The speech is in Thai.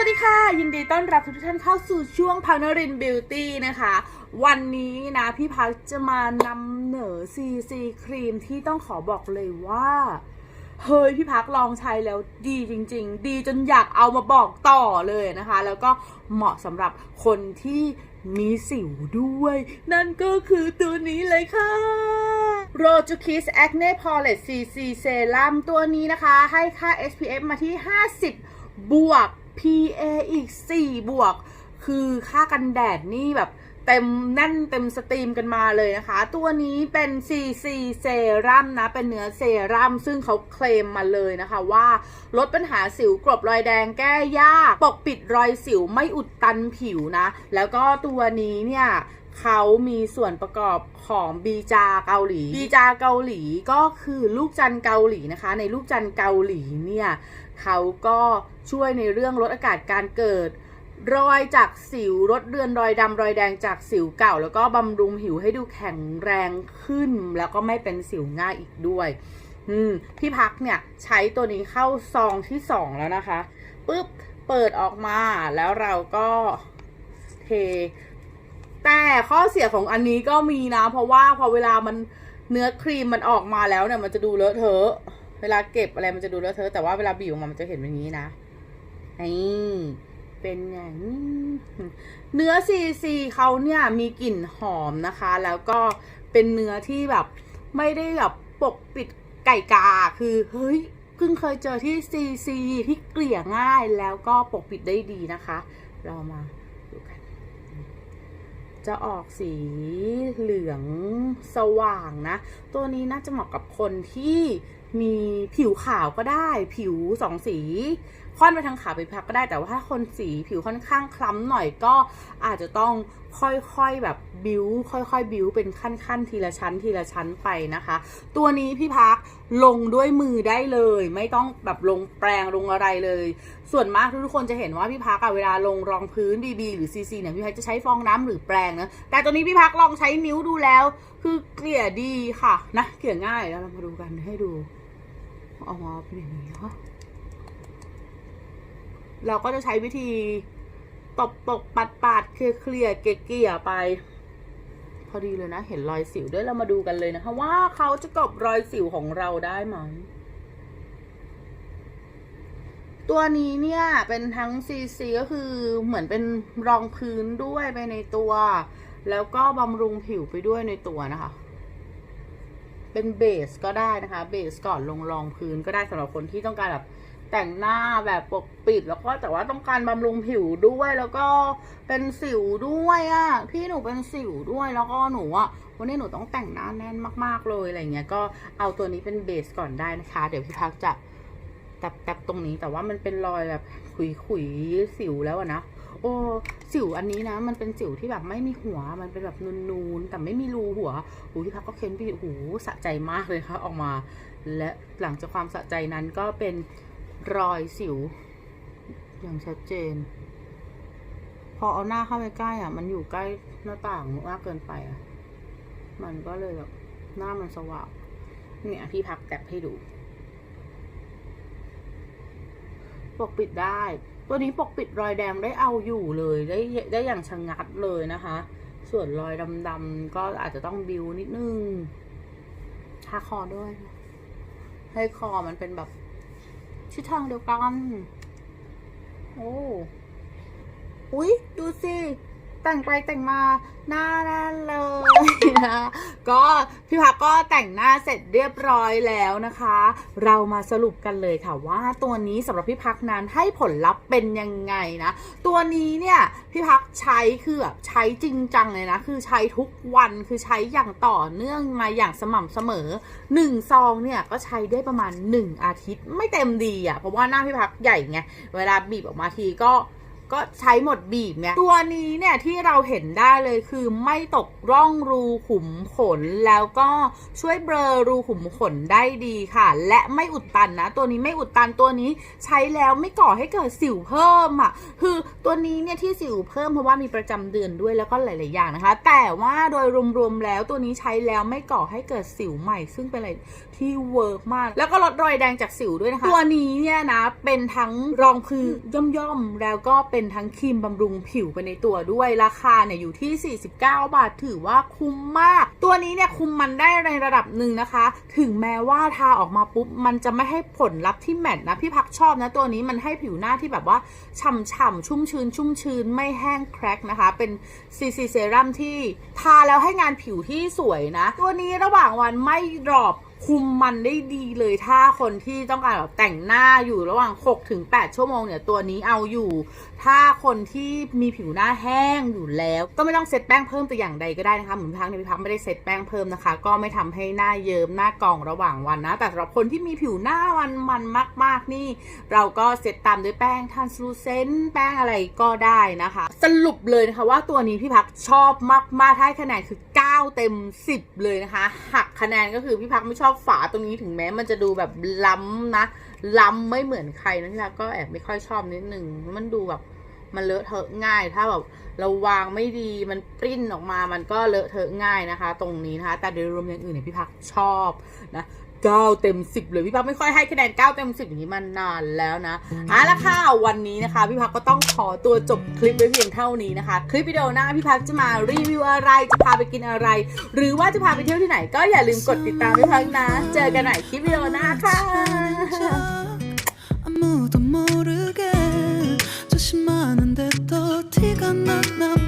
วัสดีค่ะ ยินดีต้อนรับทุกท่านเข้าสู่ช่วงพาวนรินบิวตี้นะคะ วันนี้นะ พี่พักจะมานำเหนอซีซีครีมที่ต้องขอบอกเลยว่า เฮ้ยพี่พักลองใช้แล้วดีจริง ๆ ดีจนอยากเอามาบอกต่อเลยนะคะ แล้วก็เหมาะสำหรับคนที่มีสิวด้วย นั่นก็คือตัวนี้เลยค่ะ r o j u Kiss Acne Palette CC Serum ตัวนี้นะคะ ให้ค่า SPF มาที่ 50 บวก PA อีก 4 บวก คือค่ากันแดดนี่แบบเต็มแน่นเต็มสตรีมกันมาเลยนะคะ ตัวนี้เป็น CC เซรั่มนะ เป็นเนื้อเซรั่มซึ่งเขาเคลมมาเลยนะคะว่าลดปัญหาสิวกรบรอยแดงแก้ยาก ปกปิดรอยสิวไม่อุดตันผิวนะ แล้วก็ตัวนี้เนี่ยเขามีส่วนประกอบของบีจาเกาหลี บีจาเกาหลีก็คือลูกจันทร์เกาหลีนะคะ ในลูกจันทร์เกาหลีเนี่ย เขาก็ช่วยในเรื่องลดอากาศการเกิด รอยจากสิวลดเรือนรอยดำรอยแดงจากสิวเก่า แล้วก็บำรุงผิวให้ดูแข็งแรงขึ้น แล้วก็ไม่เป็นสิวง่ายอีกด้วยพี่พักเนี่ยใช้ตัวนี้เข้าซองที่สองแล้วนะคะปุ๊บเปิดออกมาแล้วเราก็เท แต่ข้อเสียของอันนี้ก็มีนะ เพราะว่าพอเวลามันเนื้อครีมมันออกมาแล้วเนี่ยมันจะดูเลอะเทอะ เวลาเก็บอะไรมันจะดูเลอะเทอะแต่ว่าเวลาบีบออกมามันจะเห็นแบบนี้นะนี่เป็นอย่างเนื้อซีซีเขาเนี่ยมีกลิ่นหอมนะคะ แล้วก็เป็นเนื้อที่แบบไม่ได้แบบปกปิดไก่กาคือเฮ้ยเพิ่งเคยเจอที่ซีซีที่เกลี่ยง่ายแล้วก็ปกปิดได้ดีนะคะ เรามาดูกัน จะออกสีเหลืองสว่างนะ ตัวนี้น่าจะเหมาะกับคนที่มีผิวขาวก็ได้ ผิวสองสี ค่อนไปทางขาวไปพักก็ได้ แต่ว่าถ้าคนสีผิวค่อนข้างคล้ำหน่อยก็อาจจะต้องค่อยๆแบบบิวค่อยๆบิวเป็นขั้นๆ ทีละชั้นทีละชั้นไปนะคะ ตัวนี้พี่พักลงด้วยมือได้เลย ไม่ต้องแบบลงแปรงลงอะไรเลย ส่วนมากทุกคนจะเห็นว่าพี่พักอะเวลาลงรองพื้น BB หรือ CC เนี่ยพี่พักจะใช้ฟองน้ำหรือแปรงนะแต่ตัวนี้พี่พักลองใช้นิ้วดูแล้ว คือเกลี่ยดีค่ะนะเกลี่ยง่ายแล้วเรามาดูกันให้ดู ออกมาเป็นอย่างนี้ค่ะเราก็จะใช้วิธีตบตบปัดปัดเคลียร์เคลียร์เกลี่ยไป พอดีเลยนะ เห็นรอยสิวด้วยเรามาดูกันเลยนะคะ ว่าเขาจะกบรอยสิวของเราได้ไหมตัวนี้เนี่ยเป็นทั้ง CC ก็คือเหมือนเป็นรองพื้นด้วยไปในตัว แล้วก็บำรุงผิวไปด้วยในตัวนะคะ เป็นเบสก็ได้นะคะเบสก่อนลงรองพื้นก็ได้สำหรับคนที่ต้องการแบบแต่งหน้าแบบปกปิดแล้วก็แต่ว่าต้องการบำรุงผิวด้วยแล้วก็เป็นสิวด้วยอะ่ะพี่หนูเป็นสิวด้วยแล้วก็หนูอะ่ะวันนี้หนูต้องแต่งหน้าแน่นมากๆเลยอะไรเงี้ยก็เอาตัวนี้เป็นเบสก่อนได้นะคะ เดี๋ยวพี่พักจะแตบแตบตรงนี้แต่ว่ามันเป็นรอยแบบขุยขุยๆสิวแล้วอะนะ โอ้สิวอันนี้นะ มันเป็นสิวที่แบบไม่มีหัว มันเป็นแบบนูนๆแต่ไม่มีรูหัวหูที่พักก็เค้นไปหูสะใจมากเลยค่ะออกมา และหลังจากความสะใจนั้นก็เป็นรอยสิว อย่างชัดเจน พอเอาหน้าเข้าไปใกล้อะ มันอยู่ใกล้หน้าต่างมากเกินไปอะ มันก็เลยแบบหน้ามันสว่างเนี่ยพี่พักแตบให้ดู ปกปิดได้ ตัวนี้ปกปิดรอยแดงได้เอาอยู่เลยได้ได้อย่างชะงัดเลยนะคะ ส่วนรอยดำๆก็อาจจะต้องบิวนิดนึงทาคอด้วย ให้คอมันเป็นแบบชิดทางเดียวกัน โอ้ อุ๊ย ดูสิ แต่งไปแต่งมาหน้าแน่นเลยนะก็พี่พักก็แต่งหน้าเสร็จเรียบร้อยแล้วนะคะ เรามาสรุปกันเลยค่ะว่าตัวนี้สำหรับพี่พักนั้นให้ผลลัพธ์เป็นยังไงนะ ตัวนี้เนี่ยพี่พักใช้คือแบบใช้จริงจังเลยนะ คือใช้ทุกวันคือใช้อย่างต่อเนื่องมาอย่างสม่ำเสมอหนึ่งซองเนี่ยก็ใช้ได้ประมาณ 1 อาทิตย์ไม่เต็มดีอะ่ะเพราะว่าหน้าพี่พักใหญ่ไงเวลาบีบออกมาทีก็ ก็ใช้หมดบีบไงตัวนี้เนี่ยที่เราเห็นได้เลยคือไม่ตกร่องรูขุมขน แล้วก็ช่วยเบลอรูขุมขนได้ดีค่ะ และไม่อุดตันนะ ตัวนี้ไม่อุดตันตัวนี้ใช้แล้วไม่ก่อให้เกิดสิวเพิ่มอะคือตัวนี้เนี่ยที่สิวเพิ่มเพราะว่ามีประจำเดือนด้วยแล้วก็หลาย ๆ อย่างนะคะ แต่ว่าโดยรวม ๆ แล้วตัวนี้ใช้แล้วไม่ก่อให้เกิดสิวใหม่ ซึ่งเป็นอะไรที่เวิร์กมาก แล้วก็ลดรอยแดงจากสิวด้วยนะคะ ตัวนี้เนี่ยนะเป็นทั้งรองพื้นย่อม ๆ แล้วก็เป็นทั้งครีมบำรุงผิวไปในตัวด้วยราคาเนี่ยอยู่ที่ 49 บาทถือว่าคุ้มมาก ตัวนี้เนี่ยคุมมันได้ในระดับหนึ่งนะคะ ถึงแม้ว่าทาออกมาปุ๊บ มันจะไม่ให้ผลลัพธ์ที่แมทนะพี่พักชอบนะตัวนี้มันให้ผิวหน้าที่แบบว่าฉ่ำๆชุ่มชื้นชุ่มชื้นไม่แห้งแครกนะคะ เป็นซีซีเซรั่มที่ทาแล้วให้งานผิวที่สวยนะ ตัวนี้ระหว่างวันไม่ดรอป คุมมันได้ดีเลยถ้าคนที่ต้องการแบบแต่งหน้าอยู่ระหว่าง6ถึง8ชั่วโมงเนี่ยตัวนี้เอาอยู่ ถ้าคนที่มีผิวหน้าแห้งอยู่แล้ว ก็ไม่ต้องเซตแป้งเพิ่มแต่อย่างใดก็ได้นะคะเหมือนพักในพี่พักไม่ได้เซตแป้งเพิ่มนะคะ ก็ไม่ทำให้หน้าเยิ้มหน้ากองระหว่างวันนะ แต่สำหรับคนที่มีผิวหน้ามันมันมาก ๆนี่ เราก็เซตตามด้วยแป้งทันสลูเซนแป้งอะไรก็ได้นะคะ สรุปเลยนะคะว่าตัวนี้พี่พักชอบมากๆให้คะแนนคือ 9 เต็ม 10 เลยนะคะหักคะแนนก็คือพี่พักไม่ชอบฝาตรงนี้ถึงแม้มันจะดูแบบล้ำนะ ล้ำไม่เหมือนใครนะที่รักก็แอบไม่ค่อยชอบนิดนึงมันดูแบบมันเลอะเทอะง่าย ถ้าแบบเราวางไม่ดีมันปริ้นออกมา มันก็เลอะเทอะง่ายนะคะ ตรงนี้นะคะ แต่โดยรวมอย่างอื่นเนี่ยพี่พักชอบนะ 9 เต็ม 10 เลยพี่พักไม่ค่อยให้คะแนน 9 เต็ม 10 อย่างนี้มานานแล้วนะเอาละค่ะวันนี้นะคะ พี่พักก็ต้องขอตัวจบคลิปไว้เพียงเท่านี้นะคะ คลิปวิดีโอหน้าพี่พักจะมารีวิวอะไร จะพาไปกินอะไร หรือว่าจะพาไปเที่ยวที่ไหน ก็อย่าลืมกดติดตามพี่พักนะ เจอกันใหม่คลิปวิดีโอหน้าค่ะ 아무도 모르게 조심하는데 또 티가 났나 봐